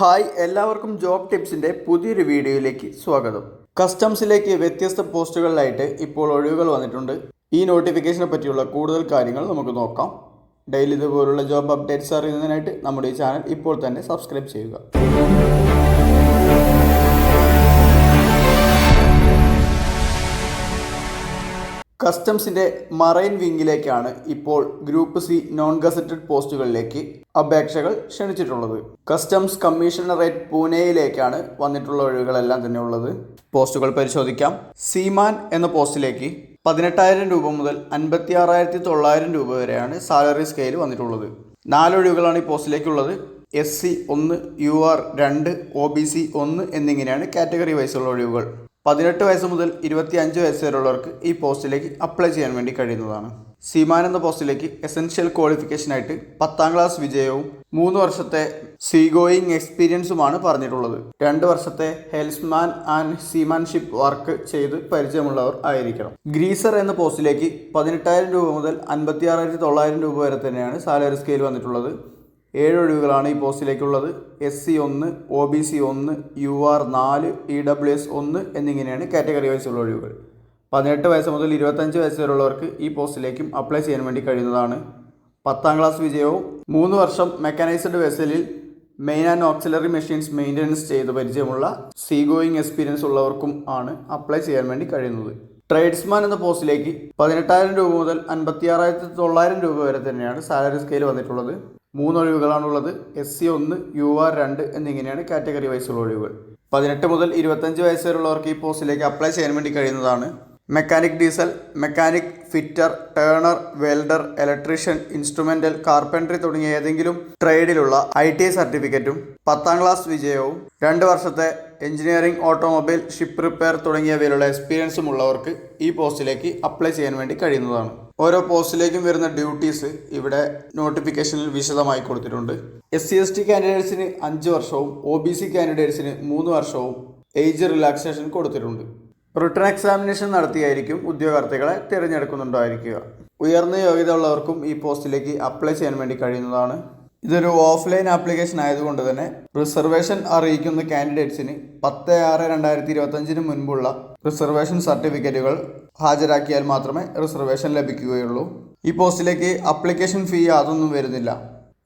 Hi എല്ലാവർക്കും job ടിപ്സിന്റെ പുതിയൊരു വീഡിയോയിലേക്ക് സ്വാഗതം. കസ്റ്റംസിലേക്ക് വ്യത്യസ്ത പോസ്റ്റുകളിലായിട്ട് ഇപ്പോൾ ഒഴിവുകൾ വന്നിട്ടുണ്ട്. ഈ നോട്ടിഫിക്കേഷനെ പറ്റിയുള്ള കൂടുതൽ കാര്യങ്ങൾ നമുക്ക് നോക്കാം. ഡെയിലി ഇതുപോലുള്ള ജോബ് അപ്ഡേറ്റ്സ് അറിയുന്നതിനായിട്ട് നമ്മുടെ ഈ ചാനൽ ഇപ്പോൾ തന്നെ സബ്സ്ക്രൈബ് ചെയ്യുക. കസ്റ്റംസിന്റെ മറൈൻ വിങ്ങിലേക്കാണ് ഇപ്പോൾ ഗ്രൂപ്പ് സി നോൺ ഗസറ്റഡ് പോസ്റ്റുകളിലേക്ക് അപേക്ഷകൾ ക്ഷണിച്ചിട്ടുള്ളത്. കസ്റ്റംസ് കമ്മീഷണറേറ്റ് പൂനെയിലേക്കാണ് വന്നിട്ടുള്ള ഒഴിവുകളെല്ലാം തന്നെ ഉള്ളത്. പോസ്റ്റുകൾ പരിശോധിക്കാം. സീമാൻ എന്ന പോസ്റ്റിലേക്ക് പതിനെട്ടായിരം രൂപ മുതൽ അൻപത്തി ആറായിരത്തി തൊള്ളായിരം രൂപ വരെയാണ് സാലറി സ്കെയിൽ വന്നിട്ടുള്ളത്. നാലൊഴിവുകളാണ് ഈ പോസ്റ്റിലേക്കുള്ളത്. എസ് സി ഒന്ന് യു ആർ രണ്ട് ഒ ബി സി ഒന്ന് എന്നിങ്ങനെയാണ് കാറ്റഗറി വൈസുള്ള ഒഴിവുകൾ. പതിനെട്ട് വയസ്സ് മുതൽ ഇരുപത്തി അഞ്ച് വയസ്സ് വരെയുള്ളവർക്ക് ഈ പോസ്റ്റിലേക്ക് അപ്ലൈ ചെയ്യാൻ വേണ്ടി കഴിയുന്നതാണ്. സീമാൻ എന്ന പോസ്റ്റിലേക്ക് എസെൻഷ്യൽ ക്വാളിഫിക്കേഷനായിട്ട് പത്താം ക്ലാസ് വിജയവും മൂന്ന് വർഷത്തെ സീഗോയിങ് എക്സ്പീരിയൻസുമാണ് പറഞ്ഞിട്ടുള്ളത്. രണ്ട് വർഷത്തെ ഹെൽസ്മാൻ ആൻഡ് സീമാൻഷിപ്പ് വർക്ക് ചെയ്ത് പരിചയമുള്ളവർ ആയിരിക്കണം. ഗ്രീസർ എന്ന പോസ്റ്റിലേക്ക് പതിനെട്ടായിരം രൂപ മുതൽ അൻപത്തി ആറായിരത്തി തൊള്ളായിരം രൂപ വരെ തന്നെയാണ് സാലറി സ്കെയിൽ വന്നിട്ടുള്ളത്. ഏഴ് ഒഴിവുകളാണ് ഈ പോസ്റ്റിലേക്കുള്ളത്. എസ് സി ഒന്ന് ഒ ബി സി ഒന്ന് യു ആർ നാല് ഇ ഡബ്ല്യു എസ് ഒന്ന് എന്നിങ്ങനെയാണ് കാറ്റഗറി വൈസുള്ള ഒഴിവുകൾ. പതിനെട്ട് വയസ്സ് മുതൽ ഇരുപത്തഞ്ച് വയസ്സ് വരെയുള്ളവർക്ക് ഈ പോസ്റ്റിലേക്കും അപ്ലൈ ചെയ്യാൻ വേണ്ടി കഴിയുന്നതാണ്. പത്താം ക്ലാസ് വിജയവും മൂന്ന് വർഷം mechanised വെസലിൽ main and auxiliary machines maintenance ചെയ്ത് പരിചയമുള്ള സീ ഗോയിങ് എക്സ്പീരിയൻസ് ഉള്ളവർക്കും ആണ് അപ്ലൈ ചെയ്യാൻ വേണ്ടി കഴിയുന്നത്. ട്രേഡ്സ്മാൻ എന്ന പോസ്റ്റിലേക്ക് പതിനെട്ടായിരം രൂപ മുതൽ അൻപത്തി ആറായിരത്തി തൊള്ളായിരം രൂപ വരെ തന്നെയാണ് സാലറി സ്കെയിൽ വന്നിട്ടുള്ളത്. മൂന്ന് ഒഴിവുകളാണുള്ളത് എസ് സി ഒന്ന് യു ആർ രണ്ട് എന്നിങ്ങനെയാണ് കാറ്റഗറി വൈസുള്ള ഒഴിവുകൾ. പതിനെട്ട് മുതൽ ഇരുപത്തഞ്ച് വയസ്സ് വരെയുള്ളവർക്ക് ഈ പോസ്റ്റിലേക്ക് അപ്ലൈ ചെയ്യാൻ വേണ്ടി കഴിയുന്നതാണ്. Mechanic diesel mechanic fitter turner welder electrician instrumental carpentry തുടങ്ങിയ ഏതെങ്കിലും ട്രേഡിലുള്ള ഐ ടി സർട്ടിഫിക്കറ്റും പത്താം ക്ലാസ് വിജയവും രണ്ട് വർഷത്തെ എഞ്ചിനീയറിംഗ് ഓട്ടോമൊബൈൽ ഷിപ്പ് റിപ്പയർ തുടങ്ങിയവയിലുള്ള എക്സ്പീരിയൻസും ഉള്ളവർക്ക് ഈ പോസ്റ്റിലേക്ക് അപ്ലൈ ചെയ്യാൻ വേണ്ടി കഴിയുന്നതാണ്. ഓരോ പോസ്റ്റിലേക്കും വരുന്ന ഡ്യൂട്ടീസ് ഇവിടെ നോട്ടിഫിക്കേഷനിൽ വിശദമായി കൊടുത്തിട്ടുണ്ട്. എസ് സി എസ് ടി കാൻഡിഡേറ്റ്സിന് അഞ്ച് വർഷവും ഒ ബി സി കാൻഡിഡേറ്റ്സിന് മൂന്ന് വർഷവും ഏജ് റിലാക്സേഷൻ കൊടുത്തിട്ടുണ്ട്. റിട്ടേൺ എക്സാമിനേഷൻ നടത്തിയായിരിക്കും ഉദ്യോഗാർത്ഥികളെ തിരഞ്ഞെടുക്കുന്നുണ്ടായിരിക്കുക. ഉയർന്ന യോഗ്യത ഉള്ളവർക്കും ഈ പോസ്റ്റിലേക്ക് അപ്ലൈ ചെയ്യാൻ വേണ്ടി കഴിയുന്നതാണ്. ഇതൊരു ഓഫ്ലൈൻ ആപ്ലിക്കേഷൻ ആയതുകൊണ്ട് തന്നെ റിസർവേഷൻ അറിയിക്കുന്ന കാൻഡിഡേറ്റ്സിന് പത്ത് ആറ് രണ്ടായിരത്തി ഇരുപത്തഞ്ചിന് മുൻപുള്ള റിസർവേഷൻ സർട്ടിഫിക്കറ്റുകൾ ഹാജരാക്കിയാൽ മാത്രമേ റിസർവേഷൻ ലഭിക്കുകയുള്ളൂ. ഈ പോസ്റ്റിലേക്ക് അപ്ലിക്കേഷൻ ഫീ അതൊന്നും വരുന്നില്ല.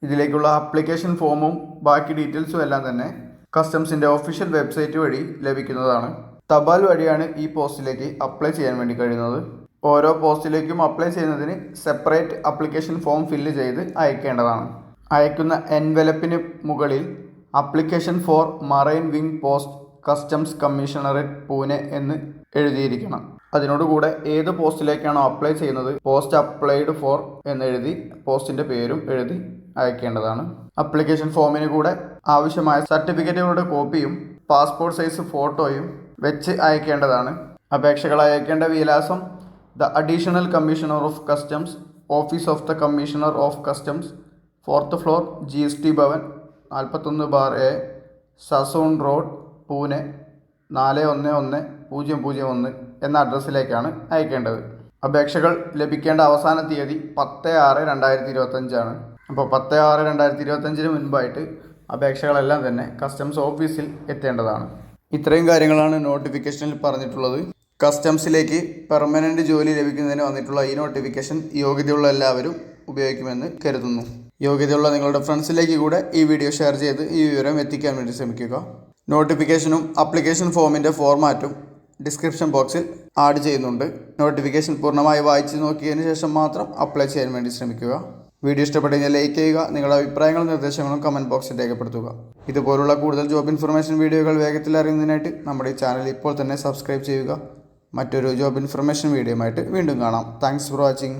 ഇതിലേക്കുള്ള അപ്ലിക്കേഷൻ ഫോമും ബാക്കി ഡീറ്റെയിൽസും എല്ലാം തന്നെ കസ്റ്റംസിന്റെ ഒഫീഷ്യൽ വെബ്സൈറ്റ് വഴി ലഭിക്കുന്നതാണ്. തപാൽ വഴിയാണ് ഈ പോസ്റ്റിലേക്ക് അപ്ലൈ ചെയ്യാൻ വേണ്ടി കഴിയുന്നത്. ഓരോ പോസ്റ്റിലേക്കും അപ്ലൈ ചെയ്യുന്നതിന് സെപ്പറേറ്റ് അപ്ലിക്കേഷൻ ഫോം ഫില്ല് ചെയ്ത് അയക്കേണ്ടതാണ്. അയക്കുന്ന എൻവലപ്പിന് മുകളിൽ application for marine wing post customs commissionerate Pune എന്ന് എഴുതിയിരിക്കണം. അതിനോടുകൂടെ ഏത് പോസ്റ്റിലേക്കാണോ അപ്ലൈ ചെയ്യുന്നത് പോസ്റ്റ് അപ്ലൈഡ് ഫോർ എന്ന് എഴുതി പോസ്റ്റിന്റെ പേരും എഴുതി അയക്കേണ്ടതാണ്. അപ്ലിക്കേഷൻ ഫോമിന് കൂടെ ആവശ്യമായ സർട്ടിഫിക്കറ്റുകളുടെ കോപ്പിയും പാസ്പോർട്ട് സൈസ് ഫോട്ടോയും വെച്ച് അയക്കേണ്ടതാണ്. അപേക്ഷകൾ അയക്കേണ്ട വിലാസം the additional commissioner of customs office of the commissioner of customs fourth floor G S T Bhavan നാൽപ്പത്തൊന്ന് bar A Sassoon road Pune നാല് ഒന്ന് ഒന്ന് പൂജ്യം പൂജ്യം ഒന്ന് എന്ന അഡ്രസ്സിലേക്കാണ് അയക്കേണ്ടത്. അപേക്ഷകൾ ലഭിക്കേണ്ട അവസാന തീയതി പത്ത് ആറ് രണ്ടായിരത്തി ഇരുപത്തഞ്ചാണ് അപ്പോൾ പത്ത് ആറ് രണ്ടായിരത്തി ഇരുപത്തഞ്ചിന് മുൻപായിട്ട് അപേക്ഷകളെല്ലാം തന്നെ കസ്റ്റംസ് ഓഫീസിൽ എത്തേണ്ടതാണ്. ഇത്രയും കാര്യങ്ങളാണ് നോട്ടിഫിക്കേഷനിൽ പറഞ്ഞിട്ടുള്ളത്. കസ്റ്റംസിലേക്ക് പെർമനന്റ് ജോലി ലഭിക്കുന്നതിന് വന്നിട്ടുള്ള ഈ നോട്ടിഫിക്കേഷൻ യോഗ്യതയുള്ള എല്ലാവരും ഉപയോഗിക്കുമെന്ന് കരുതുന്നു. യോഗ്യതയുള്ള നിങ്ങളുടെ ഫ്രണ്ട്സിലേക്ക് കൂടെ ഈ വീഡിയോ ഷെയർ ചെയ്ത് ഈ വിവരം എത്തിക്കാൻ വേണ്ടി ശ്രമിക്കുക. നോട്ടിഫിക്കേഷനും അപ്ലിക്കേഷൻ ഫോമിന്റെ ഫോർമാറ്റും ഡിസ്ക്രിപ്ഷൻ ബോക്സിൽ ആഡ് ചെയ്യുന്നുണ്ട്. നോട്ടിഫിക്കേഷൻ പൂർണമായി വായിച്ച് നോക്കിയതിന് ശേഷം മാത്രം അപ്ലൈ ചെയ്യാൻ വേണ്ടി ശ്രമിക്കുക. വീഡിയോ ഇഷ്ടപ്പെട്ടെങ്കിൽ ലൈക്ക് ചെയ്യുക നിങ്ങളുടെ അഭിപ്രായങ്ങളും നിർദ്ദേശങ്ങളും കമന്റ് ബോക്സിൽ രേഖപ്പെടുത്തുക. ഇതുപോലുള്ള കൂടുതൽ ജോബ് ഇൻഫർമേഷൻ വീഡിയോകൾ വേഗത്തിൽ അറിയുന്നതിനായിട്ട് നമ്മുടെ ഈ ചാനൽ ഇപ്പോൾ തന്നെ സബ്സ്ക്രൈബ് ചെയ്യുക. മറ്റൊരു ജോബ് ഇൻഫർമേഷൻ വീഡിയോയുമായിട്ട് വീണ്ടും കാണാം. Thanks for watching